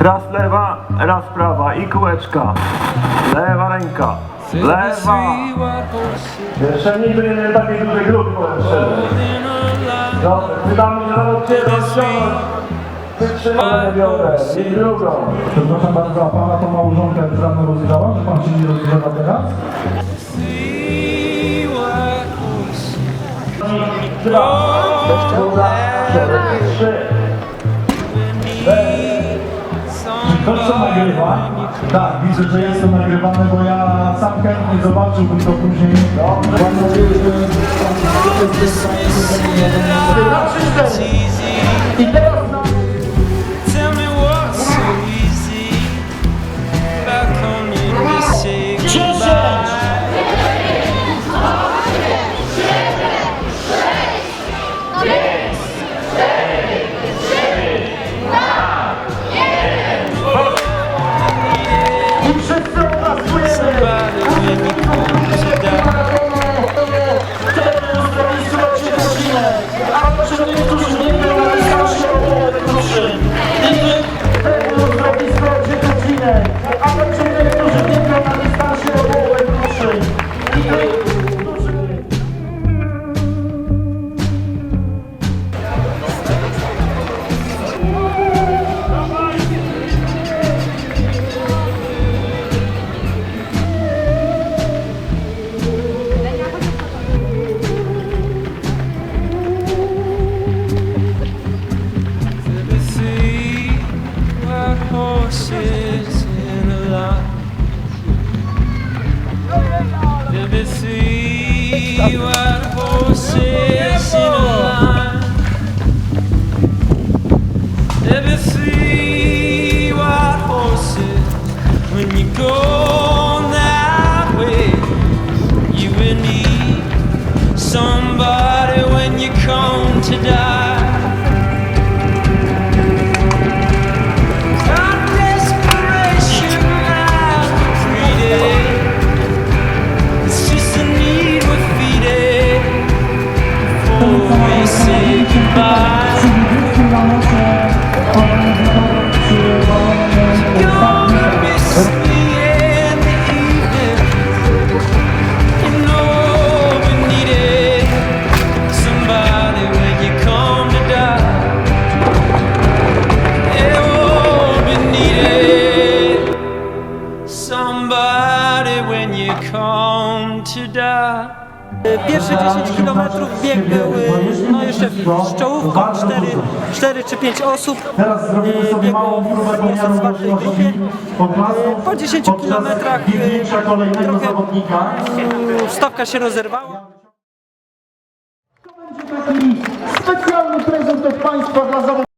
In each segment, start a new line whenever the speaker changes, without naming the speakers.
Raz lewa, raz prawa i kółeczka. Lewa ręka. Lewa. Jeszcze nigdy nie miałem takiej dużej grupy, powiem szczerze. Dobrze, wydamy się nawet ciebie rozciągnąć. Wytrzymane biorę. I drugą.
Przepraszam bardzo, a pana to małżonka już rano rozgrzała, że pan się nie rozgrzewa teraz?
Dwa. Druga. Trzy.
Tak, widzę, że jest to nagrywane, bo ja sam chętnie zobaczyłbym to później. Mam nadzieję, że
I teraz
Pierwsze 10 km bieg był y, no jeszcze z czołówką 4, 4 czy 5 osób.
Teraz zrobimy
y,
sobie
biegło w otwartej grupie. Po 10
podczas
kilometrach, y,
kolejnego
trochę-. Stawka się rozerwała.
To będzie taki specjalny prezent od Państwa dla zawodników.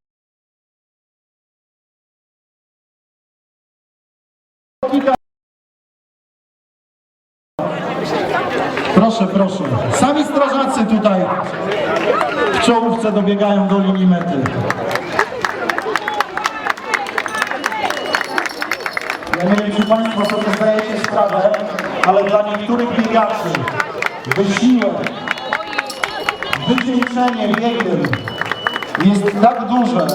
Proszę, proszę. Sami strażacy tutaj w czołówce dobiegają do linii mety. Ja nie wiem, czy Państwo sobie zdajecie sprawę, ale dla niektórych biegaczy wysiłek, wycieńczenie biegiem jest tak duże,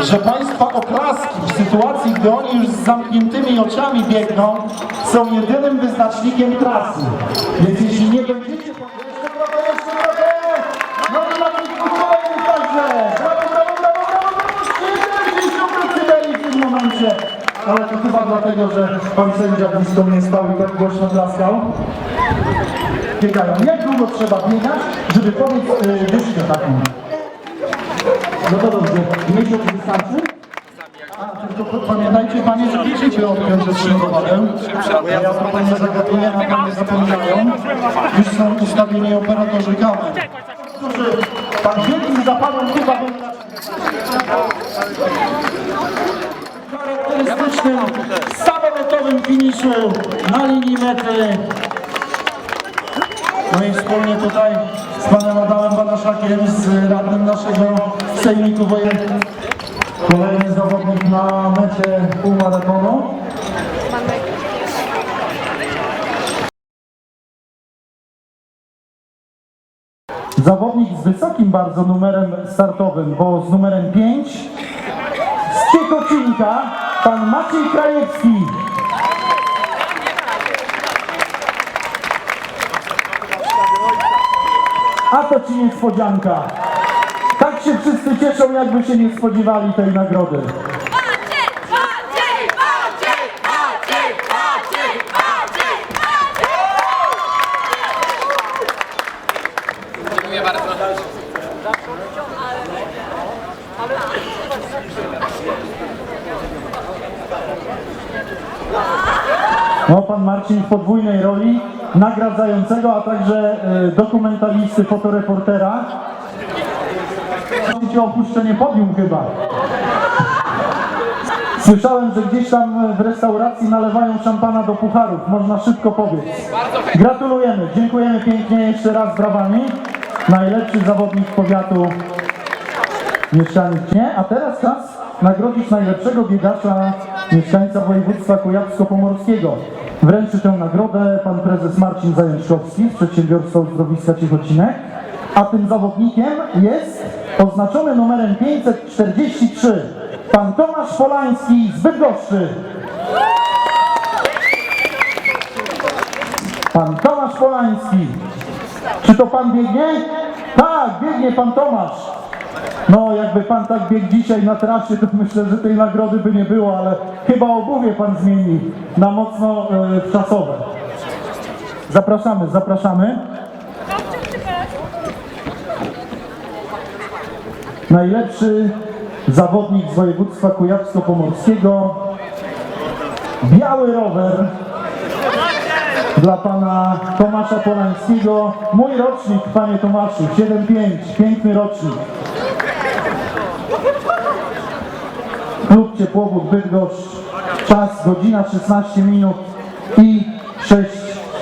że Państwa oklaski w sytuacji, gdy oni już z zamkniętymi oczami biegną, są jedynym wyznacznikiem trasy. Więc jeśli dlatego, że pan sędzia blisko mnie stał i tak głośno klaskał. Biegają. Jak długo trzeba biegać, żeby pobiec yy, wyżkę taką? No to dobrze, miesiąc wystarczy? A, pamiętajcie panie, że bierzecie odpiąć zatrzymywadę. Ja to panie zagaduję, a panie zapominają. Już są ustawieni operatorzy kamer. Tak wielkim zapalem chyba finiszu na linii mety. No i wspólnie tutaj z panem Adamem Banaszakiem, z radnym naszego sejmiku wojennego. Kolejny zawodnik na mecie półmaratonu. Zawodnik z wysokim bardzo numerem startowym, bo z numerem 5 z Ciekocinka pan Maciej Krajewski. A to ci niespodzianka. Tak się wszyscy cieszą, jakby się nie spodziewali tej nagrody.
Maciej, Maciej!
No, pan Marcin w podwójnej roli nagradzającego, a także e, dokumentalisty, fotoreportera. Chodzi o opuszczenie podium chyba. Słyszałem, że gdzieś tam w restauracji nalewają szampana do pucharów. Można szybko pobiec. Gratulujemy. Dziękujemy pięknie jeszcze raz brawami. Najlepszy zawodnik powiatu mieszkanic nie, a teraz czas nagrodzić najlepszego biegacza mieszkańca województwa kujawsko-pomorskiego. Wręczy tę nagrodę pan prezes Marcin Zajączkowski z przedsiębiorstwa uzdrowiska Ciechocinek, a tym zawodnikiem jest oznaczony numerem 543 pan Tomasz Polański z Bydgoszczy. Pan Tomasz Polański. Czy to pan biegnie? Tak, biegnie pan Tomasz. No, jakby pan tak biegł dzisiaj na trasie, to myślę, że tej nagrody by nie było, ale chyba obuwie pan zmieni na mocno e, czasowe. Zapraszamy, zapraszamy. Najlepszy zawodnik z województwa kujawsko-pomorskiego. Biały rower dla pana Tomasza Polańskiego. Mój rocznik, panie Tomaszu, 7-5, piękny rocznik. Klub Ciepłowód Bydgoszcz, czas godzina 16 minut i 6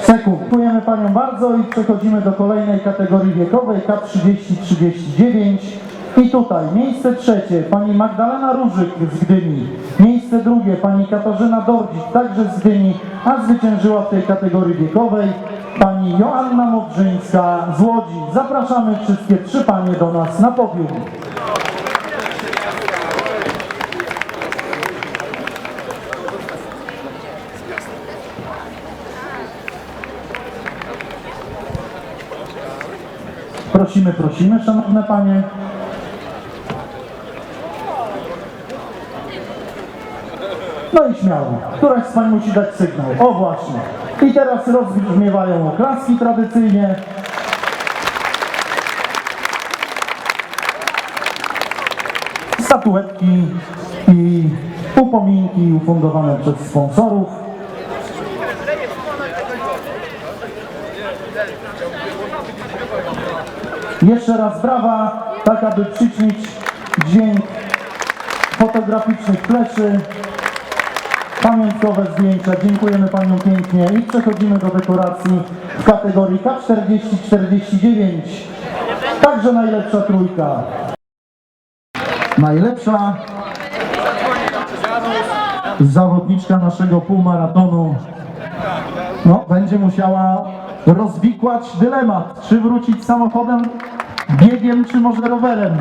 sekund. Dziękujemy paniom bardzo i przechodzimy do kolejnej kategorii wiekowej K30-39. I tutaj miejsce trzecie pani Magdalena Różyk z Gdyni, miejsce drugie pani Katarzyna Dordzik także z Gdyni, a zwyciężyła w tej kategorii wiekowej pani Joanna Modrzyńska z Łodzi. Zapraszamy wszystkie trzy panie do nas na podium. Prosimy, prosimy, szanowne panie. No i śmiało. Któraś z pań musi dać sygnał. O właśnie. I teraz rozbrzmiewają oklaski tradycyjnie. Statuetki i upominki ufundowane przez sponsorów. Jeszcze raz brawa, tak aby przyćmić dźwięk fotograficznych fleszy. Pamiątkowe zdjęcia. Dziękujemy Paniom pięknie i przechodzimy do dekoracji w kategorii K40-49. Także najlepsza trójka. Najlepsza zawodniczka naszego półmaratonu no, będzie musiała rozwikłać dylemat, czy wrócić samochodem, biegiem, czy może rowerem.